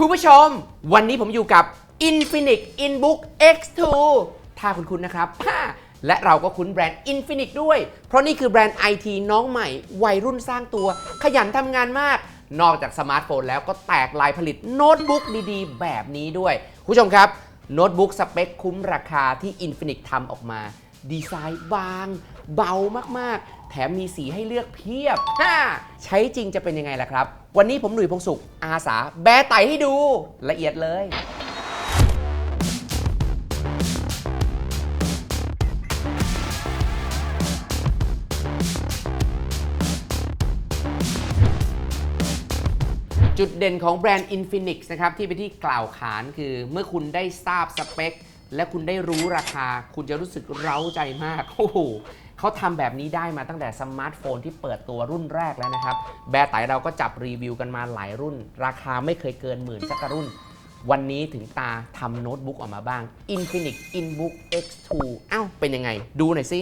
คุณผู้ชม วันนี้ผมอยู่กับ Infinix InBook X2 ถ้าคุณคุณนะครับ และเราก็คุ้นแบรนด์ Infinix ด้วย เพราะนี่คือแบรนด์ IT น้องใหม่ วัยรุ่นสร้างตัว ขยันทำงานมาก นอกจากสมาร์ทโฟนแล้วก็แตกลายผลิตโน้ตบุ๊กดีๆ แบบนี้ด้วย คุณผู้ชมครับ โน้ตบุ๊กสเปคคุ้มราคาที่ Infinix ทำออกมา ดีไซน์บาง เบามากๆ แถมมีสีให้เลือกเพียบ ใช้จริงจะเป็นยังไงล่ะครับ วันนี้ผมหนุ่ยพงศุข อาสาแบะไตให้ดูละเอียดเลยจุดเด่นของแบรนด์ Infinix นะครับ ที่เป็นที่กล่าวขานคือเมื่อคุณได้ทราบสเปค และคุณได้รู้ราคา คุณจะรู้สึกเร้าใจมาก โอ้โห เขาทำแบบนี้ได้มาตั้งแต่สมาร์ทโฟนที่เปิดตัวรุ่นแรกแล้วนะครับ แบร์ไตเราก็จับรีวิวกันมาหลายรุ่น ราคาไม่เคยเกินหมื่นสักกะรุ่น วันนี้ถึงตาทำโน้ตบุ๊กออกมาบ้าง Infinix InBook X2 เอ้าเป็นยังไง ดูหน่อยสิ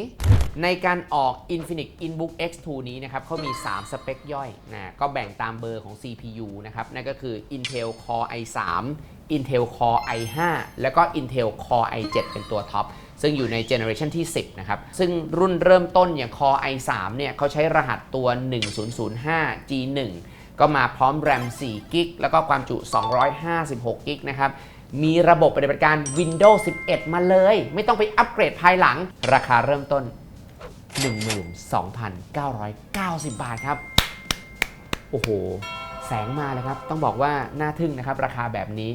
ในการออก Infinix InBook X2 นี้นะครับเขามี 3 สเปคย่อยนะก็แบ่งตามเบอร์ของ CPU นะครับนั่นก็คือ Intel Core i3 Intel Core i5 แล้วก็ Intel Core i7 เป็นตัวท็อป ซึ่งอยู่ในเจเนอเรชันที่ 10 นะครับ ซึ่งรุ่นเริ่มต้นอย่าง Core i3 เนี่ยเขาใช้รหัสตัว 1005 G1 ก็มาพร้อม RAM 4กิกแล้วก็ความจุ 256กิกนะครับ มีระบบปฏิบัติการ Windows 11 มาเลย ไม่ต้องไปอัปเกรดภายหลัง ราคาเริ่มต้น 12,990 บาทครับ โอ้โห แสงมาเลยครับ ต้องบอกว่าน่าทึ่งนะครับ ราคาแบบนี้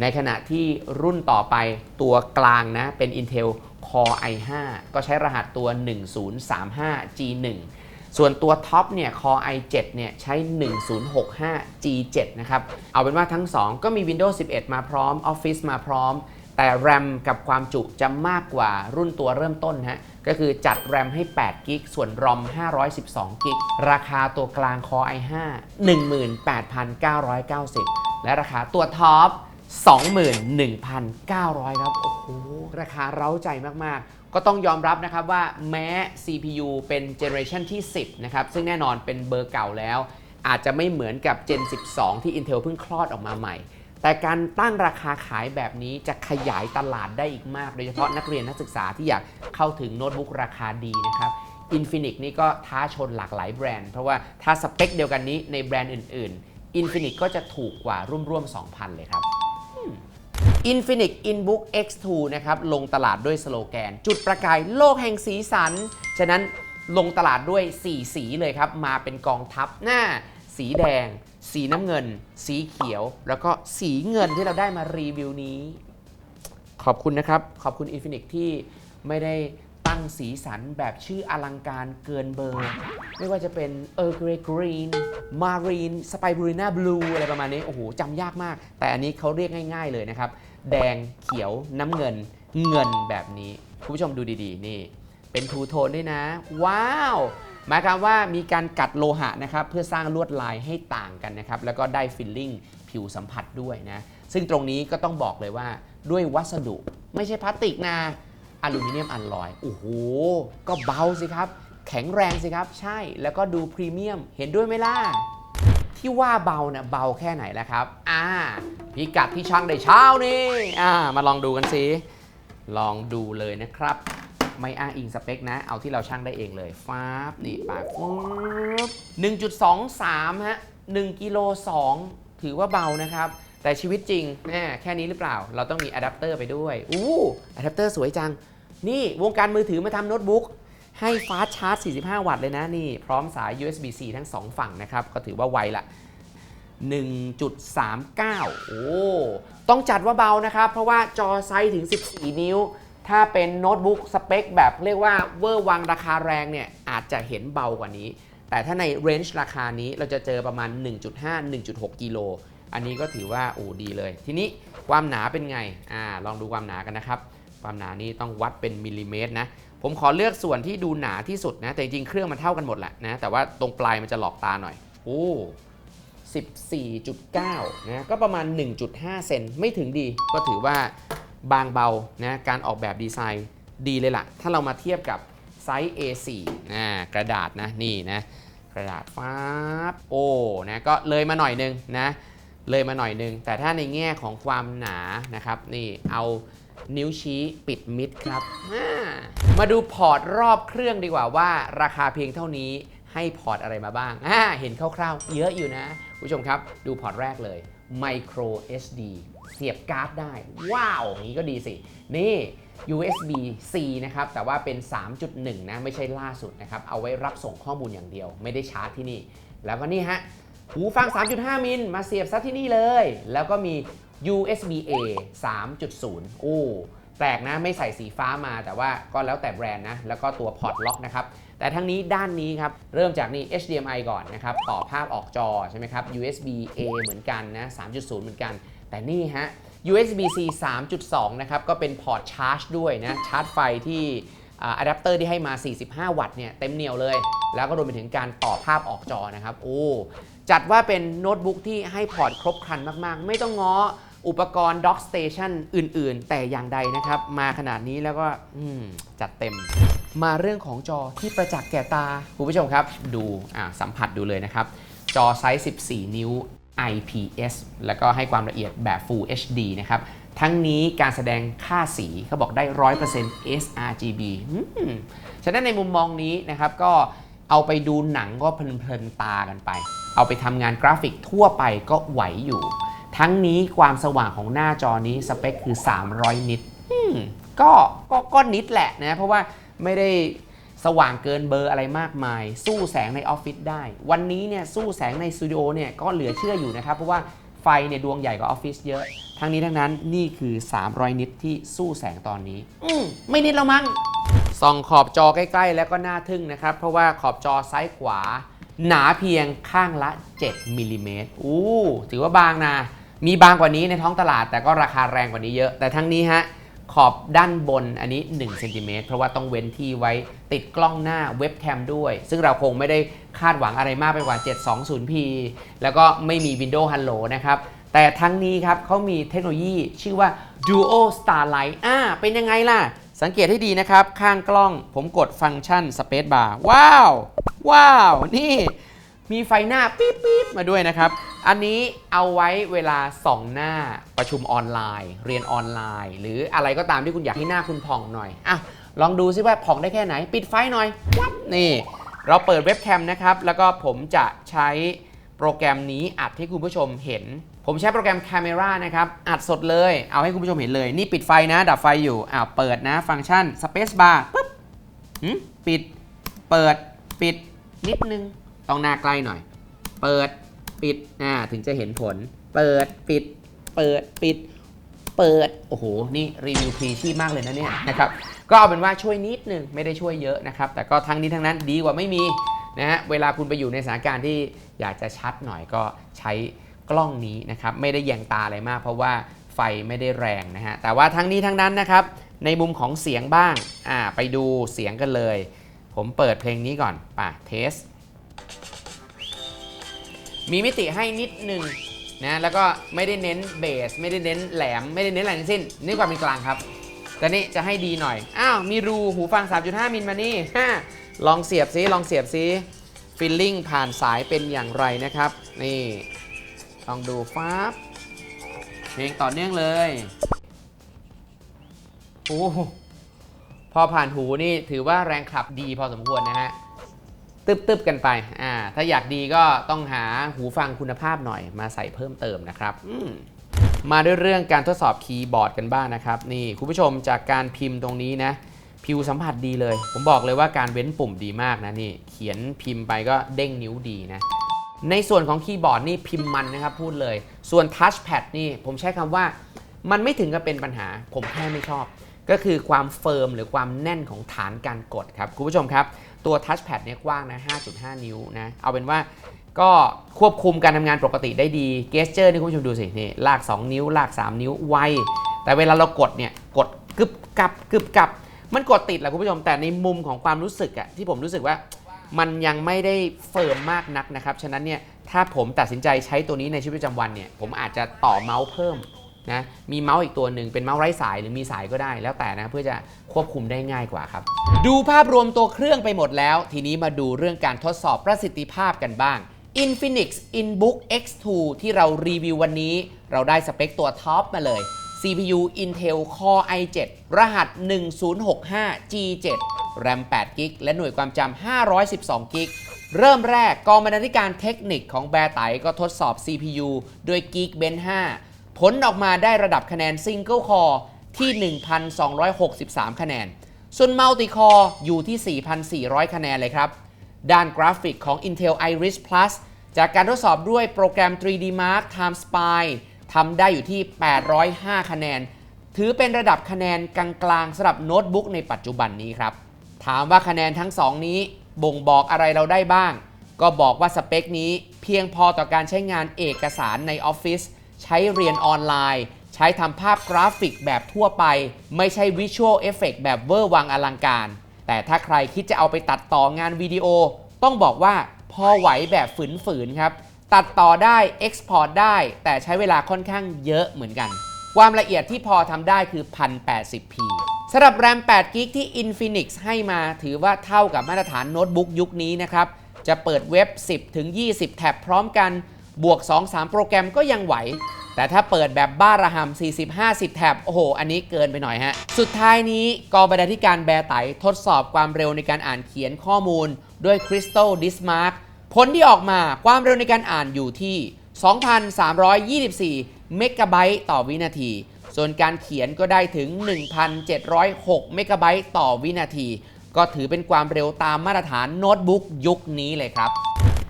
ในขณะที่รุ่นต่อไปตัวกลางนะ เป็น Intel Core i5 ก็ใช้รหัสตัว 1035 G1 ส่วนตัวท็อปเนี่ย Core i7 เนี่ยใช้ 1065 G7 นะครับ เอาเป็นว่าทั้ง 2 ก็มี Windows 11 มาพร้อม Office มาพร้อม แต่ RAM กับความจุจะมากกว่ารุ่นตัวเริ่มต้นฮะ ก็คือจัด RAM ให้8กิกส่วน ROM 512กิกราคาตัวกลาง Core i5 18,990 และราคาตัวท็อป 21,900 ครับ โอ้โห ราคาเร้าใจมาก ๆ ก็ต้องยอมรับนะครับว่าแม้ CPU เป็นเจเนอเรชันที่ 10 นะครับ ซึ่งแน่นอนเป็นเบอร์เก่าแล้ว อาจจะไม่เหมือนกับ Gen 12 ที่ Intel เพิ่งคลอดออกมาใหม่ แต่การตั้งราคาขายแบบนี้จะขยายตลาดได้อีกมาก โดยเฉพาะนักเรียนนักศึกษาที่อยากเข้าถึงโน้ตบุ๊กราคาดีนะครับ Infinix นี่ก็ท้าชนหลากหลายแบรนด์ เพราะว่าถ้าสเปคเดียวกันนี้ในแบรนด์อื่น ๆ Infinix ก็จะถูกกว่าร่วมๆ 2,000 เลยครับ Infinix InBook X2 นะครับ ลงตลาดด้วยสโลแกน จุดประกายโลกแห่งสีสัน ฉะนั้นลงตลาดด้วย 4 สีเลยครับ มาเป็นกองทัพหน้า สีแดง สีน้ำเงิน สีเขียว แล้วก็สีเงินที่เราได้มารีวิวนี้ ขอบคุณนะครับ ขอบคุณ Infinix ที่ไม่ได้ตั้งสีสันแบบชื่ออลังการเกินเบอร์ ไม่ว่าจะเป็น Earl Grey Green Marine Spirulina Blue อะไรประมาณนี้ โอ้โหจำยากมาก แต่อันนี้เขาเรียกง่าย ๆเลยนะครับ แดงเขียวน้ำเงิน เงินแบบนี้คุณผู้ชมดูดีๆ นี่ เป็นทูโทนด้วยนะ ว้าวหมายความว่ามีการกัดโลหะนะครับ เพื่อสร้างลวดลายให้ต่างกันนะครับ แล้วก็ได้ฟิลลิ่งผิวสัมผัสด้วยนะ ซึ่งตรงนี้ก็ต้องบอกเลยว่าด้วยวัสดุไม่ใช่พลาสติกนะอลูมิเนียมอัลลอยโอ้โห ก็เบาสิครับ แข็งแรงสิครับ ใช่แล้วก็ดูพรีเมียมเห็นด้วยไหมล่ะที่ว่าเบาเนี่ยเบาแค่ไหนแล้วครับ อ่า พิกัดที่ช่างได้เช้านี่อ่ามาลองดูกันสิ ลองดูเลยนะครับ ไม่อ้างอิงสเปคนะ เอาที่เราช่างได้เองเลยฟ้าบนี่ปากฟึบ1.23 ฮะ 1กิโล2ถือว่าเบานะครับ แต่ชีวิตจริงแน่แค่นี้หรือเปล่า เราต้องมีอะแดปเตอร์ไปด้วย อู้อะแดปเตอร์สวยจัง นี่วงการมือถือมาทำโน้ตบุ๊กให้ฟาสชาร์จ 45 วัตต์เลยนะนี่ พร้อมสาย USB-C ทั้ง 2 ฝั่งนะครับ ก็ถือว่าไวละ 1.39 โอ้ ต้องจัดว่าเบานะครับ เพราะว่าจอไซส์ถึง 14 นิ้ว ถ้าเป็นโน้ตบุ๊กสเปคแบบเรียกว่าเวอร์วังราคาแรงเนี่ย อาจจะเห็นเบากว่านี้ แต่ถ้าในเรนจ์ราคานี้เราจะเจอประมาณ 1.5-1.6 กิโล อันนี้ก็ถือว่าโอ้ดีเลย ทีนี้ความหนาเป็นไง อ่า ลองดูความหนากันนะครับ ความหนานี้ต้องวัดเป็นมิลลิเมตรนะผมขอเลือกส่วนที่ดูหนาที่สุดนะ แต่จริงๆเครื่องมันเท่ากันหมดแหละนะ แต่ว่าตรงปลายมันจะหลอกตาหน่อย โอ้ 14.9 นะ ก็ประมาณ 1.5 เซนไม่ถึงดี ก็ถือว่าบางเบา นะ การออกแบบดีไซน์ดีเลยล่ะ ถ้าเรามาเทียบกับไซส์ A4 นะกระดาษนะ นี่นะ กระดาษฟ้าโอ้นะ ก็เลยมาหน่อยนึงนะ เลยมาหน่อยนึง แต่ถ้าในแง่ของความหนานะครับ นี่เอานิ้วชี้ปิดมิดครับ มาดูพอร์ตรอบเครื่องดีกว่าว่าราคาเพียงเท่านี้ ให้พอร์ตอะไรมาบ้างอ่าเห็นคร่าวๆ เยอะอยู่นะ ผู้ชมครับ ดูพอร์ตแรกเลย Micro SD เสียบการ์ดได้ ว้าวนี้ก็ดีสิ นี่ USB C นะครับ แต่ว่าเป็น 3.1 นะ ไม่ใช่ล่าสุดนะครับ เอาไว้รับส่งข้อมูลอย่างเดียว ไม่ได้ชาร์จที่นี่ แล้วก็นี่ฮะ หูฟัง 3.5 มิล มาเสียบซัดที่นี่เลย แล้วก็มี USB A 3.0 โอ้ แปลกนะ ไม่ใส่สีฟ้ามา แต่ว่าก็แล้วแต่แบรนด์นะ แล้วก็ตัวพอร์ตล็อกนะครับ แต่ทั้งนี้ด้านนี้ครับเริ่มจากนี่ HDMI ก่อนนะครับต่อภาพออกจอใช่ไหมครับ USB A เหมือนกันนะ 3.0 เหมือนกัน แต่นี่ฮะ USB C 3.2 นะครับก็เป็นพอร์ตชาร์จด้วยนะชาร์จไฟที่อะแดปเตอร์ที่ให้มา 45 วัตต์เนี่ยเต็มเหนียวเลย แล้วก็รวมไปถึงการต่อภาพออกจอนะครับโอ้จัดว่าเป็นโน้ตบุ๊กที่ให้พอร์ตครบครันมาก ๆ ไม่ต้องง้ออุปกรณ์ Dock Station อื่น ๆ แต่อย่างใดนะครับ มาขนาดนี้แล้วก็จัดเต็ม มาเรื่องของจอที่ประจักษ์แก่ตา คุณผู้ชมครับ ดูสัมผัสดูเลยนะครับ จอไซส์ 14 นิ้ว IPS แล้วก็ให้ความละเอียดแบบ Full HD นะครับ ทั้งนี้การแสดงค่าสีเขาบอกได้ 100% sRGB ฉะนั้นในมุมมองนี้นะครับก็เอาไปดูหนังก็เพลินๆตากันไป เอาไปทำงานกราฟิกทั่วไปก็ไหวอยู่ ทั้งนี้ความสว่างของหน้าจอนี้สเปคคือ 300 นิตอืมก็ก็ก็นิดแหละนะ เพราะว่า ไม่ได้สว่างเกินเบอร์อะไรมากมาย สู้แสงในออฟฟิศได้ วันนี้เนี่ยสู้แสงในสตูดิโอเนี่ยก็เหลือเชื่ออยู่นะครับ เพราะว่าไฟเนี่ยดวงใหญ่กว่าออฟฟิศเยอะ ทั้งนี้ทั้งนั้นนี่คือ 300 นิตที่สู้แสงตอนนี้ อืมไม่นิดแล้วมั้งส่องขอบจอใกล้ ๆ แล้วก็น่าทึ่งนะครับ เพราะว่าขอบจอซ้ายขวา หนาเพียงข้างละ 7มิลลิเมตรอู้ถือว่าบางนะ มีบางกว่านี้ในท้องตลาด แต่ก็ราคาแรงกว่านี้เยอะ แต่ทั้งนี้ฮะ ขอบด้านบนอันนี้1เซนติเมตรเพราะว่าต้องเว้นที่ไว้ติดกล้องหน้าเว็บแคมด้วย ซึ่งเราคงไม่ได้คาดหวังอะไรมากไปกว่า 720p แล้วก็ไม่มี Windows Hello นะครับ แต่ทั้งนี้ครับเขามีเทคโนโลยีชื่อว่า Duo Starlight อ่า เป็นยังไงล่ะ สังเกตให้ดีนะครับ ข้างกล้องผมกดฟังก์ชัน Space Bar ว้าว ว้าว นี่ มีไฟหน้าปี๊บปี๊บมาด้วยนะครับ อันนี้เอาไว้เวลาส่องหน้าประชุมออนไลน์ เรียนออนไลน์ หรืออะไรก็ตามที่คุณอยากให้หน้าคุณผ่องหน่อยอะลองดูซิว่าผ่องได้แค่ไหน ปิดไฟหน่อยวับนี่ เราเปิดเว็บแคมนะครับ แล้วก็ผมจะใช้โปรแกรมนี้อัดให้คุณผู้ชมเห็น ผมใช้โปรแกรม Camera นะครับ อัดสดเลย เอาให้คุณผู้ชมเห็นเลย นี่ปิดไฟนะ ดับไฟอยู่อ้าวเปิดนะ ฟังก์ชัน Space Bar ปุ๊บหึปิด เปิด ปิด นิดนึง ต้องหน้าใกล้หน่อย เปิดปิดอ่าถึงจะเห็นผล เปิดปิด เปิดปิด เปิดโอ้โหนี่รีวิวพรีชีพมากเลยนะเนี่ยนะครับก็เอาเป็นว่าช่วยนิดนึงไม่ได้ช่วยเยอะนะครับ แต่ก็ทั้งนี้ทั้งนั้นดีกว่าไม่มีนะฮะเวลาคุณไปอยู่ในสถานการณ์ที่อยากจะชัดหน่อยก็ใช้กล้องนี้นะครับไม่ได้แยงตาอะไรมาก เพราะว่าไฟไม่ได้แรงนะฮะแต่ว่าทั้งนี้ทั้งนั้นนะครับ ในมุมของเสียงบ้างอ่าไปดูเสียงกันเลย ผมเปิดเพลงนี้ก่อนป่ะเทส มีมิติให้นิดหนึ่งนะแล้วก็ไม่ได้เน้นเบส ไม่ได้เน้นแหลม ไม่ได้เน้นอะไรทั้งสิ้นนี่ความเป็นกลางครับ แต่นี่จะให้ดีหน่อย อ้าว มีรูหูฟัง 3.5 มิลมานี่ลองเสียบซิลองเสียบซิฟิลลิ่งผ่านสายเป็นอย่างไรนะครับ นี่ลองดูฟ้าบเพลงต่อเนื่องเลยโอ้พอผ่านหูนี่ถือว่าแรงขับดีพอสมควรนะฮะ ตึบๆกันไปอ่าถ้าอยากดีก็ต้องหาหูฟังคุณภาพหน่อยมาใส่เพิ่มเติมนะครับอืมมาด้วยเรื่องการทดสอบคีย์บอร์ดกันบ้างนะครับ นี่คุณผู้ชมจากการพิมพ์ตรงนี้นะผิวสัมผัสดีเลย ผมบอกเลยว่าการเว้นปุ่มดีมากนะนี่ เขียนพิมพ์ไปก็เด้งนิ้วดีนะ ในส่วนของคีย์บอร์ดนี่พิมพ์มันนะครับพูดเลย ส่วนทัชแพดนี่ผมใช้คำว่า มันไม่ถึงกับเป็นปัญหา ผมแค่ไม่ชอบ ก็คือความเฟิร์มหรือความแน่นของฐานการกดครับคุณผู้ชมครับ ตัวทัชแพดเนี่ยกว้างนะ 5.5 นิ้วนะ เอาเป็นว่าก็ควบคุมการทำงานปกติได้ดีเกสเจอร์นี่คุณผู้ชมดูสินี่ลาก 2 นิ้ว ลาก 3 นิ้วไว แต่เวลาเรากดเนี่ยกดกึบกับกึบกับ มันกดติดแหละคุณผู้ชมแต่ในมุมของความรู้สึกอะที่ผมรู้สึกว่ามันยังไม่ได้เฟิร์มมากนักนะครับ ฉะนั้นเนี่ยถ้าผมตัดสินใจใช้ตัวนี้ในชีวิตประจำวันเนี่ยผมอาจจะต่อเมาส์เพิ่ม นะมีเมาส์อีกตัวหนึ่งเป็นเมาส์ไร้สายหรือมีสายก็ได้ แล้วแต่นะเพื่อจะควบคุมได้ง่ายกว่าครับ ดูภาพรวมตัวเครื่องไปหมดแล้ว ทีนี้มาดูเรื่องการทดสอบประสิทธิภาพกันบ้าง Infinix InBook X2 ที่เรารีวิววันนี้ เราได้สเปคตัวท็อปมาเลย CPU Intel Core i7 รหัส 1065G7 RAM 8 g b และหน่วยความจำ512 g b เริ่มแรกกองบรรณาธิการเทคนิคของแบร์ไตก็ทดสอบ CPU ด้วย Geekbench 5 ผลออกมาได้ระดับคะแนน Single Core ที่ 1,263 คะแนน ส่วน Multi Core อยู่ที่ 4,400 คะแนนเลยครับ ด้านกราฟิกของ Intel Iris Plus จากการทดสอบด้วยโปรแกรม 3D Mark Time Spy ทำได้อยู่ที่ 805 คะแนน ถือเป็นระดับคะแนนกลางๆสำหรับโน้ตบุ๊กในปัจจุบันนี้ครับ ถามว่าคะแนนทั้ง 2 นี้ บ่งบอกอะไรเราได้บ้าง ก็บอกว่าสเปคนี้เพียงพอต่อการใช้งานเอกสารในออฟฟิศ ใช้เรียนออนไลน์ ใช้ทำภาพกราฟิกแบบทั่วไป ไม่ใช่วิชวลเอฟเฟกแบบเวอร์วังอลังการ แต่ถ้าใครคิดจะเอาไปตัดต่องานวิดีโอ ต้องบอกว่าพอไหวแบบฝืนๆครับ ตัดต่อได้ Export ได้ แต่ใช้เวลาค่อนข้างเยอะเหมือนกัน ความละเอียดที่พอทำได้คือ 1080p สำหรับ RAM 8 g b ที่ Infinix ให้มาถือว่าเท่ากับมาตรฐานโน้ตบุ๊กยุคนี้นะครับ จะเปิดเว็บ 10ถึง20 แท็บพร้อมกัน บวก 2-3 โปรแกรมก็ยังไหว แต่ถ้าเปิดแบบบ้าระหำ40-50 แท็บ โอ้โห อันนี้เกินไปหน่อยฮะ สุดท้ายนี้กองบรรณาธิการแบร์ไตทดสอบความเร็วในการอ่านเขียนข้อมูล ด้วย Crystal Dismark ผลที่ออกมาความเร็วในการอ่านอยู่ที่ 2,324 เมกะไบต์ต่อวินาที ส่วนการเขียนก็ได้ถึง 1,706 เมกะไบต์ต่อวินาที ก็ถือเป็นความเร็วตามมาตรฐานโน้ตบุ๊กยุคนี้เลยครับ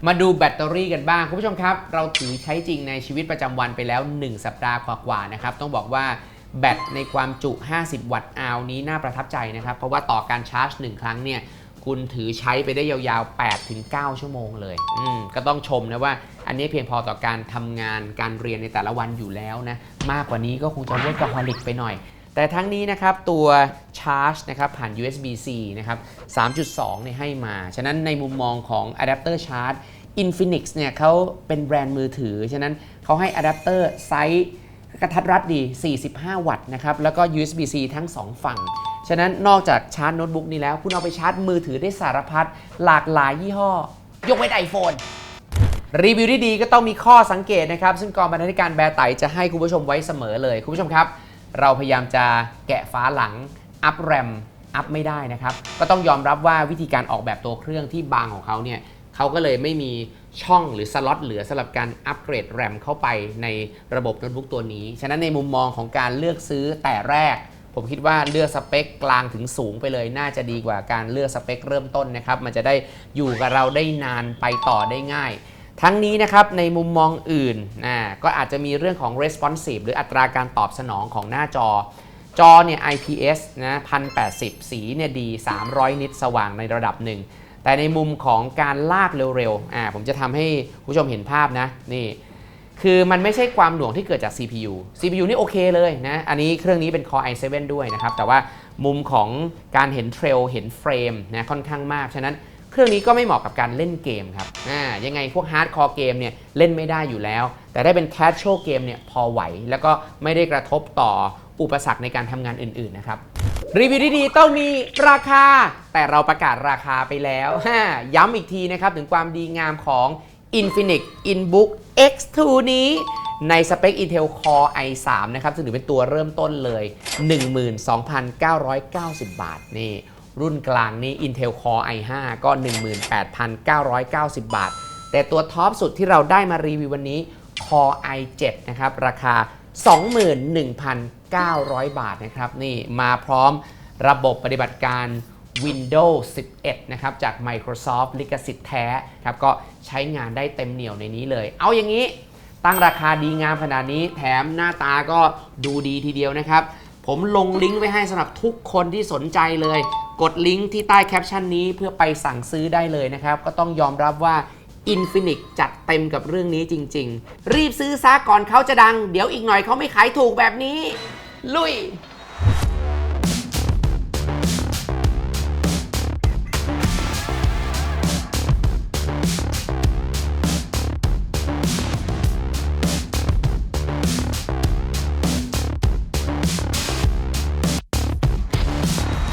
มาดูแบตเตอรี่กันบ้าง คุณผู้ชมครับ เราถือใช้จริงในชีวิตประจำวันไปแล้ว 1 สัปดาห์กว่าๆนะครับ ต้องบอกว่าแบตในความจุ 50 วัตต์อาวนี้น่าประทับใจนะครับ เพราะว่าต่อการชาร์จ 1 ครั้งเนี่ยคุณถือใช้ไปได้ยาวๆ 8-9 ชั่วโมงเลย อืมก็ต้องชมนะว่า อันนี้เพียงพอต่อการทำงานการเรียนในแต่ละวันอยู่แล้วนะ มากกว่านี้ก็คงจะเวิร์กกับฮอลิกไปหน่อย แต่ทั้งนี้นะครับตัว ชาร์จนะครับผ่าน USB-C นะครับ 3.2เนี่ยให้มา ฉะนั้นในมุมมองของอะแดปเตอร์ชาร์จ Infinix เนี่ยเขาเป็นแบรนด์มือถือ ฉะนั้นเขาให้อะแดปเตอร์ไซส์กระทัดรัดดี 45 วัตต์นะครับ แล้วก็ USB-C ทั้ง 2 ฝั่ง ฉะนั้นนอกจากชาร์จโน้ตบุ๊กนี้แล้ว คุณเอาไปชาร์จมือถือได้สารพัดหลากหลายยี่ห้อ ยกเว้นไอโฟนรีวิวที่ดีก็ต้องมีข้อสังเกตนะครับ ซึ่งกองบรรณาธิการแบร์ไตจะให้คุณผู้ชมไว้เสมอเลย คุณผู้ชมครับ เราพยายามจะแกะฟ้าหลัง อัพแรมอัพไม่ได้นะครับ ก็ต้องยอมรับว่าวิธีการออกแบบตัวเครื่องที่บางของเขาเนี่ยเขาก็เลยไม่มีช่องหรือสล็อตเหลือสำหรับการอัปเกรดแรมเข้าไปในระบบโน้ตบุ๊กตัวนี้ ฉะนั้นในมุมมองของการเลือกซื้อแต่แรก ผมคิดว่าเลือกสเปคกลางถึงสูงไปเลย น่าจะดีกว่าการเลือกสเปคเริ่มต้นนะครับ มันจะได้อยู่กับเราได้นานไปต่อได้ง่าย ทั้งนี้นะครับในมุมมองอื่นนะก็อาจจะมีเรื่องของ responsive หรืออัตราการตอบสนองของหน้าจอ จอเนี่ย IPS นะ1080 สีเนี่ยดี 300 นิตสว่างในระดับหนึ่ง แต่ในมุมของการลากเร็วๆ อ่า ผมจะทำให้ผู้ชมเห็นภาพนะ นี่ คือมันไม่ใช่ความหน่วงที่เกิดจาก CPU CPU นี่โอเคเลยนะ อันนี้เครื่องนี้เป็น Core i7 ด้วยนะครับ แต่ว่ามุมของการเห็นเทรล เห็นเฟรมนะค่อนข้างมาก ฉะนั้นเครื่องนี้ก็ไม่เหมาะกับการเล่นเกมครับ อ่า ยังไงพวกฮาร์ดคอร์เกมเนี่ยเล่นไม่ได้อยู่แล้ว แต่ได้เป็นแคชช a l เกมเนี่ยพอไหว แล้วก็ไม่ได้กระทบต่อ อุปสรรคในการทำงานอื่นๆนะครับรีวิวดีๆต้องมีราคา แต่เราประกาศราคาไปแล้วย้ำอีกทีนะครับถึงความดีงามของ Infinix InBook X2 นี้ในสเปค Intel Core i3 นะครับ ซึ่งถือเป็นตัวเริ่มต้นเลย 12,990 บาท นี่ รุ่นกลางนี้ Intel Core i5 ก็ 18,990 บาท แต่ตัวท็อปสุดที่เราได้มารีวิววันนี้ Core i7 นะครับ ราคา 21,900 บาทนะครับนี่มาพร้อมระบบปฏิบัติการ Windows 11 นะครับ จาก Microsoft ลิขสิทธิ์แท้ครับก็ใช้งานได้เต็มเหนียวในนี้เลย เอาอย่างนี้ ตั้งราคาดีงามขนาดนี้แถมหน้าตาก็ดูดีทีเดียวนะครับ ผมลงลิงก์ไว้ให้สำหรับทุกคนที่สนใจเลย กดลิงก์ที่ใต้แคปชั่นนี้เพื่อไปสั่งซื้อได้เลยนะครับ ก็ต้องยอมรับว่า อินฟินิกจัดเต็มกับเรื่องนี้จริง ๆ รีบซื้อซะก่อนเขาจะดัง เดี๋ยวอีกหน่อยเขาไม่ขายถูกแบบนี้ ลุย